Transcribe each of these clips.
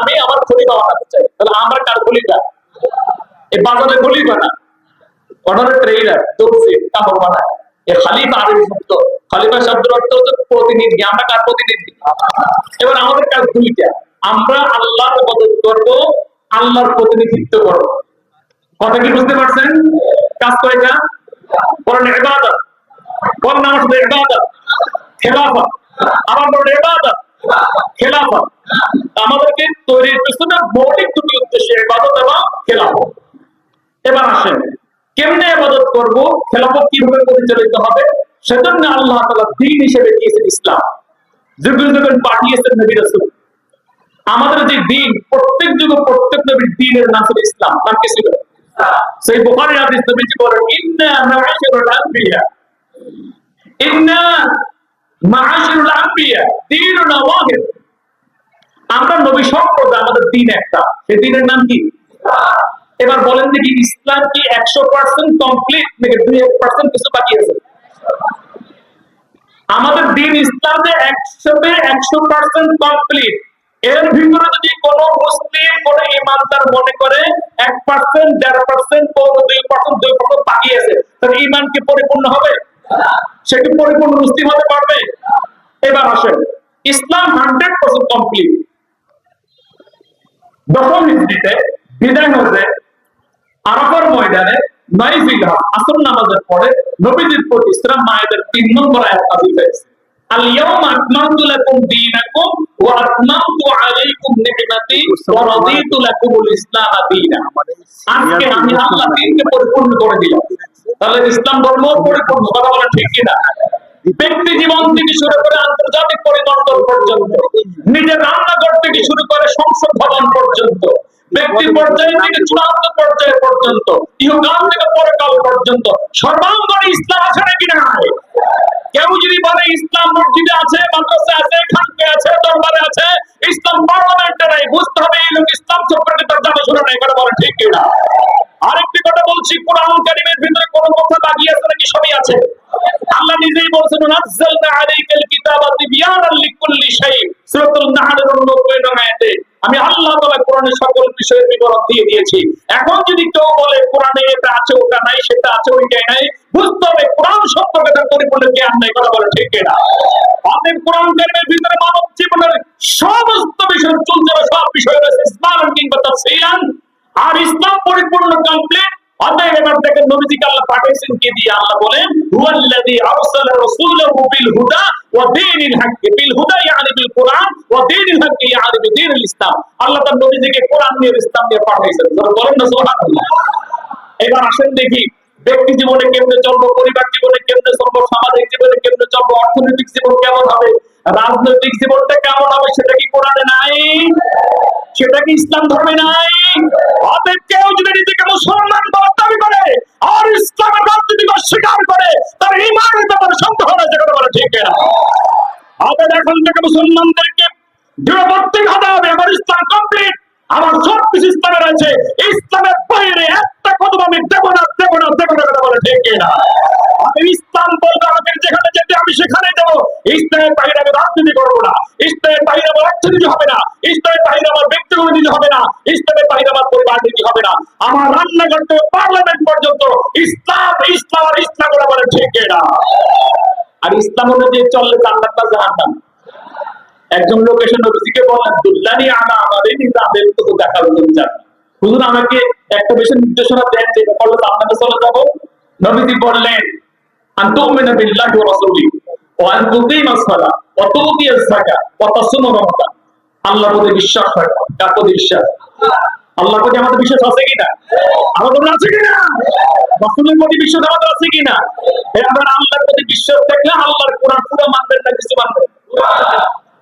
আমি আমার খলিফা বানাতে চাই তাহলে আমরা কার খলিফা এই বাজারে খলিফা না? অর্ডারের ট্রেইলার তৌফিক কাপড় বানায়। এই খালিফা আরবি শব্দ। খালিফা শব্দের অর্থ হচ্ছে প্রতিনিধি। আমরা কার প্রতিনিধি? এবার আমাদের কাজ দুইটা আমরা আল্লাহর মদত করব, আল্লাহর প্রতিনিধিত্ব করব। কথা কি বুঝতে পারছেন? কাজ কয়টা বলেন ইবাদত। বলেন আমার সাথে ইবাদত। খেলাফত। আমার বলেন ইবাদত। খেলাফত। আমাদেরকে তৈরির পেছনে মৌলিক দুটি উদ্দেশ্য ইবাদত এবং খেলাফত। এবার আসেন, কেমনে আবাদত করব, খেলাফত কীভাবে পরিচালিত হবে, সেজন্য আল্লাহ তাআলা দিন হিসেবে দিয়েছেন ইসলাম। যুগে যুগে পাঠিয়েছেন নবী আমাদের যে দিন, প্রত্যেক যুগে প্রত্যেক নবীর দিনের নাম ছিল ইসলাম। নাম কি ছিল? সেই বুখারী হাদিস নবীজি বলেন, ইন্না ইন্না দীনুনা ওয়াহিদ। আমরা নবী সম্প্রদায় আমাদের দিন একটা। সেই দিনের নাম কি? এবার বলেন দেখি, ইসলাম কি একশো পার্সেন্ট কমপ্লিট নাকি দুই পার্সেন্ট কিছু বাকি আছে? আমাদের দিন ইসলাম যে একশোতে একশো পার্সেন্ট কমপ্লিট এর ভিতরে যদি কোন মুসলিম, কোন ইমানদার মনে করে, এক পার্সেন্ট দেড় পার্সেন্ট পৌনে দুই পার্সেন্ট দুই পার্সেন্ট বাকি আছে, তাহলে ইমান কি পরিপূর্ণ হবে? সে কি পরিপূর্ণ মুসলিম হতে পারবে? এবার আসেন, ইসলাম হান্ড্রেড পার্সেন্ট কমপ্লিট দশম হিজড়িতে বিদায় হজে আরাফার ময়দানে নয় জিলহজ আসর নামাজের পরে নবীজির প্রতি ইসলাম মায়েদের তিন নম্বর আয়াত নাযিল হয়েছে اليوم أكملت لكم دينكم وأتممت عليكم نعمتي ورضيت لكم الإسلام دينا আজকে আমি আল্লাহ দিনকে পরিপূর্ণ করে দিলাম তাহলে ইসলাম ধর্ম পরিপূর্ণ কথা বলা ঠিক কিনা ব্যক্তি জীবন থেকে শুরু করে আন্তর্জাতিক পরিবর্তন পর্যন্ত, নিজের রান্নাঘর থেকে শুরু করে সংসদ ভবন পর্যন্ত, ব্যক্তি পর্যায়ে থেকে চূড়ান্ত পর্যায়ে পর্যন্ত, ইহকাল থেকে পরকাল পর্যন্ত, সর্বাঙ্গনে ইসলাম আছে নাকি না কেউ যদি বলে ইসলাম মসজিদে নিজেই বলছেন আলাইকাল কিতাবা তিবয়ানাল লিকুল্লি শাই সূরাতুল নাহলের 90 নং আয়াতে আমি আল্লাহ তাআলা কোরআনের সকল বিষয়ের বিবরণ দিয়ে দিয়েছি। এখন যদি কেউ বলে, কোরআনে এটা আছে, ওটা নাই, সেটা আছে, ওইটাই নাই বুঝতে হবে কোরআন সম্পর্কে তার পরিপূর্ণ জ্ঞান নাই, কথা বলে ঠিক কিনা? অতএব কোরআন কারিমের ভিতরে মানব জীবনের সমস্ত বিষয় চলছে, সব বিষয় রয়েছে ইসলাম কিংবা তাফসীরান আর ইসলাম পরিপূর্ণ কমপ্লিট অতএব এবার দেখেন নবীজিকে আল্লাহ পাঠিয়েছেন, কি দিয়ে? আল্লাহ বলেন, হুয়াল্লাযী আরসালা রাসূলাহু বিল হুদা ওয়া দীনিল হক বিল হুদা ইয়ানি বিল ওয়া দীনিল হক ইয়ানি বিদীনিল ইসলাম। আল্লাহ তার নবীজিকে দিয়ে ইসলাম দিয়ে পাঠিয়েছেন। বলেন না, সুবহানাল্লাহ। এবার আসেন দেখি, ব্যক্তি জীবনে কেমনে চলবো, পরিবার জীবনে কেমনে চলবো, সামাজিক জীবনে কেমনে চলবো, অর্থনৈতিক জীবন কেমন হবে, রাজনৈতিক জীবনটা কেমন হবে, সেটা কি কোরআনে নাই? সেটা কি ইসলাম ধর্মে নাই? অতএব কেউ যদি নিজেকে মুসলমান আর রাজনীতি করে, তার ইমানের ব্যাপারে সন্দেহ রয়েছে কথা বলে ঠিক অতএব এখন থেকে মুসলমানদেরকে দৃঢ়প্রত্যেক হতে হবে, আমার ইসলাম কমপ্লিট আমার সব কিছু ইসলামে রয়েছে। ইসলামের বাইরে একটা কদম আমি দেবো না দেবো না দেবো না, কথা বলে ঠিক না আমি ইসলাম বলতে আমাকে যেখানে যেতে আমি সেখানে যাব ইসলামের বাইরে আমি রাজনীতি করব না। ইসলামের বাইরে আমার অর্থনীতি হবে না ইসলামের বাইরে আমার ব্যক্তিগত নীতি হবে না ইসলামের বাইরে আমার পরিবার নীতি হবে না আমার রান্নাঘর থেকে পার্লামেন্ট পর্যন্ত ইসলাম ইসলাম আর ইসলাম বলে ঠিক আর ইসলাম অনুযায়ী চললে জাহান্নাম। একজন লোক এসে নবীজিকে দুল্লানি আনা আমাদের তাদের তো দেখার লোক যান হুজুর আমাকে একটা বেশি নির্দেশনা দেন যে জান্নাতে চলে যাব। নবীজি বললেন বিশ্বাস রাখো কার বিশ্বাস। আল্লাহর প্রতি আমাদের বিশ্বাস আছে কিনা? আমাদের আছে কিনা? রাসূলের প্রতি বিশ্বাস আমাদের আছে কিনা? আল্লাহর প্রতি বিশ্বাস থাকলে আল্লাহর কোরআন পুরো মানবেন না, কিছু মানবেন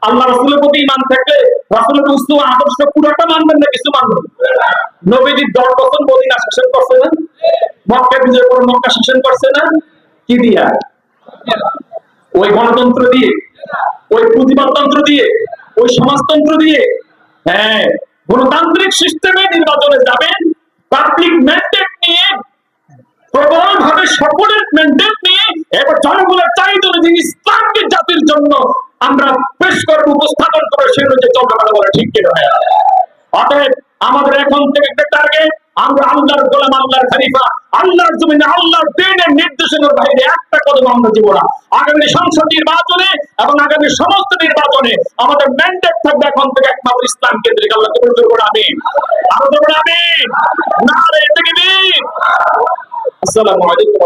আল্লাহ রসুলের প্রতি ইমান থাকলে রসুলের উস্তু আদর্শ পুরোটা মানবেন না, কিছু মানবেন নবীজি দশ বছর মদিনা শাসন করছে না? মক্কা বিজয় করে মক্কা শাসন করছে না? কি দিয়া? ওই গণতন্ত্র দিয়ে, ওই পুঁজিবাদতন্ত্র দিয়ে, ওই সমাজতন্ত্র দিয়ে হ্যাঁ গণতান্ত্রিক সিস্টেমে নির্বাচনে যাবেন পাবলিক ম্যান্ডেট নিয়ে সকলের ম্যান্ডেট নিয়ে, এবার জনগণের চাহিদা অনুযায়ী ইসলামকে জাতির জন্য আমরা পেশ উপস্থাপন করে সেগুলো যে বলে ঠিক কিনা অতএব আমাদের এখন থেকে একটা আমরা আল্লাহর গোলাম, আল্লাহর খালিফা, আল্লাহর জমিনে, আল্লাহর দিনের নির্দেশনের বাইরে একটা কদম আমরা দিব না। আগামী সংসদ নির্বাচনে এবং আগামী সমস্ত নির্বাচনে আমাদের ম্যান্ডেট থাকবে এখন থেকে একমাত্র ইসলাম কেন্দ্রিক। আল্লাহ কবুল করব আমি আরও করব আমি না রে থেকে আসসালামু আলাইকুম